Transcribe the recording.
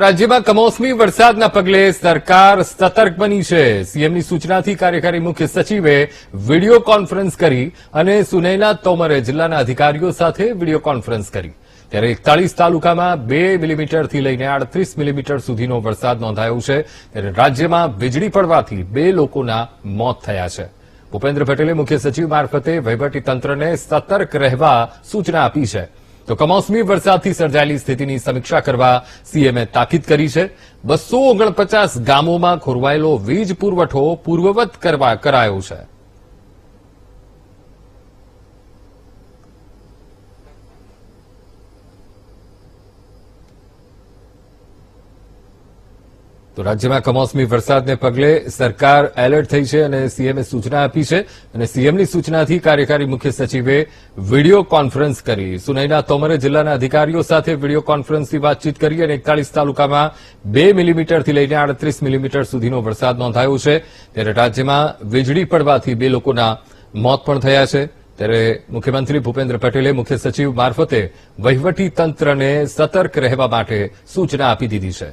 રાજ્યમાં કમોસમી વરસાદના પગલે સરકાર સતર્ક બની છે. સીએમની સૂચનાથી કાર્યકારી મુખ્ય સચિવે વીડિયો કોન્ફરન્સ કરી અને સુનૈના તોમરે જિલ્લાના અધિકારીઓ સાથે વીડિયો કોન્ફરન્સ કરી. ત્યારે એકતાલીસ તાલુકામાં બે મિલીમીટરથી લઈને આડત્રીસ મિલીમીટર સુધીનો વરસાદ નોંધાયો છે. ત્યારે રાજ્યમાં વીજળી પડવાથી બે લોકોના મોત થયા છે. ભૂપેન્દ્ર પટેલે મુખ્ય સચિવ મારફતે વહીવટીતંત્રને સતર્ક રહેવા સૂચના આપી છે. તો કમોસમી વરસાદથી સર્જાયેલી સ્થિતિની સમીક્ષા કરવા સીએમએ તાકીદ કરી છે. બસો ઓગણપચાસ ગામોમાં ખોરવાયેલો વીજ પુરવઠો પૂર્વવત કરવા કરાયો છે. તો રાજ્યમાં કમોસમી વરસાદને પગલે સરકાર એલર્ટ થઈ છે અને સીએમએ સૂચના આપી છે અને સીએમની સૂચનાથી કાર્યકારી મુખ્ય સચિવે વીડિયો કોન્ફરન્સ કરી. સુનૈના તોમરે જિલ્લાના અધિકારીઓ સાથે વીડિયો કોન્ફરન્સથી વાતચીત કરી અને એકતાલીસ તાલુકામાં બે મિલીમીટરથી લઈને આડત્રીસ મિલીમીટર સુધીનો વરસાદ નોંધાયો છે. ત્યારે રાજ્યમાં વીજળી પડવાથી બે લોકોના મોત પણ થયા છે. ત્યારે મુખ્યમંત્રી ભૂપેન્દ્ર પટેલે મુખ્ય સચિવ મારફતે વહીવટી તંત્રને સતર્ક રહેવા માટે સૂચના આપી દીધી છે.